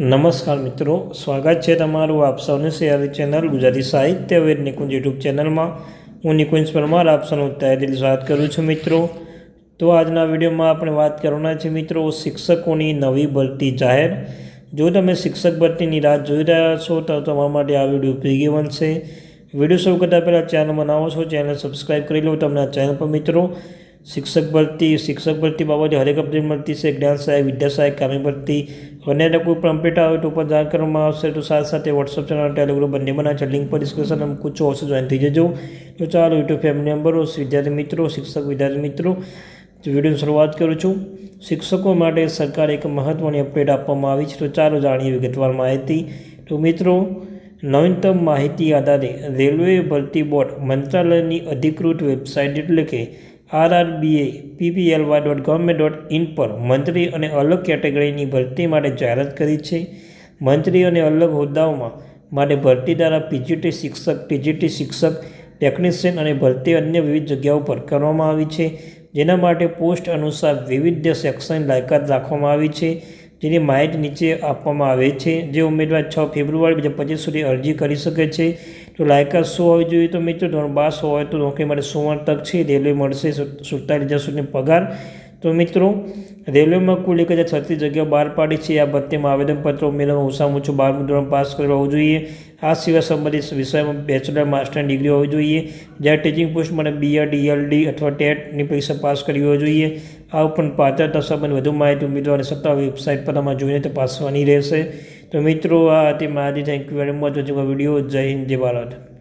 નમસ્કાર મિત્રો, સ્વાગત છે તમારું આપ સૌની સિયારી ચેનલ ગુજરાતી સાહિત્ય વેદ નિકુંજ યુટ્યુબ ચેનલમાં. હું નિકુંજ પરમાર, આપ સૌનું તહેદિલ સ્વાગત કરું છું મિત્રો. તો આજના વિડીયોમાં આપણે વાત કરવાના છે મિત્રો શિક્ષકોની નવી ભરતી જાહેર. જો તમે શિક્ષક ભરતીની રાહ જોઈ રહ્યા છો, તો તમારા માટે આ વીડિયો ઉપયોગી બનશે. વીડિયો શરૂ કરતાં પહેલાં ચેનલ બનાવો છો ચેનલ સબસ્ક્રાઈબ કરી લો. તમને આ ચેનલ પર મિત્રો શિક્ષક ભરતી શિક્ષક ભરતી બાબતે હરેક અપડેટ મળતી છે. જ્ઞાન સાહેબ વિદ્યા સાહેબ કામી ભરતી. અને કોઈ પણ અપડેટ આવે તો પણ જાણ કરવામાં આવશે. તો સાથે સાથે વોટ્સઅપ ચેનલ ટેલિગ્રામ બંને બનાવે છે. લિંક પર ડિસ્કશન મૂકું છું. અવશ્ય જોઈન થઈ જજો. તો ચાલો યુટ્યુબ ફેમિલી મેમ્બરો વિદ્યાર્થી મિત્રો, શિક્ષક વિદ્યાર્થી મિત્રો વિડીયોની શરૂઆત કરું છું. શિક્ષકો માટે સરકારે એક મહત્ત્વની અપડેટ આપવામાં આવી છે. તો ચાલો જાણીએ વિગતવાર માહિતી. તો મિત્રો, નવીનતમ માહિતી આધારે રેલવે ભરતી બોર્ડ મંત્રાલયની અધિકૃત વેબસાઇટ એટલે કે R R B A P P L Y dot government dot in પર મંત્રી અને અલગ કેટેગરીની ભરતી માટે જાહેરાત કરી છે. મંત્રી અને અલગ હોદ્દાઓમાં માટે ભરતી દ્વારા પીજીટી શિક્ષક ટીજીટી શિક્ષક, ટેકનિશિયન અને ભરતી અન્ય વિવિધ જગ્યાઓ પર કરવામાં આવી છે, જેના માટે પોસ્ટ અનુસાર વિવિધ સેક્શન લાયકાત રાખવામાં આવી છે. જેની માહિતી નીચે આપવામાં આવે છે. જે ઉમેદવાર છ ફેબ્રુઆરી બે પચીસ સુધી અરજી કરી શકે છે. તો લાયકાત શું હોવી જોઈએ તો મિત્રો, ધોરણ બાર હોય તો નોકરી માટે સુવર્ણ તક છે. રેલવે મળશે સુડતાલીસ હજાર સુધીનો પગાર. તો મિત્રો, રેલવેમાં કુલ એક હજાર છત્રીસ જગ્યાઓ બહાર પાડી છે. આ ભરતીમાં આવેદનપત્રો ઉમેરવામાં ઓછામાં ઓછું બારમું ધોરણ પાસ કરેલું હોવું જોઈએ. આ સિવાય સંબંધિત વિષયમાં બેચલર માસ્ટર ડિગ્રી હોવી જોઈએ. જ્યારે ટીચિંગ પોસ્ટ માટે B Ed E L D અથવા ટેટની પરીક્ષા પાસ કરવી હોવી જોઈએ. આ ઉપરાંત પાત્રતા સંબંધ વધુ માહિતી ઉમેદવારની સત્તા વેબસાઇટ પર તમારે જોઈને તપાસવાની રહેશે. તો મિત્રો, આ હતી માહિતી thank you very much video Jai Hind, Jai Bharat.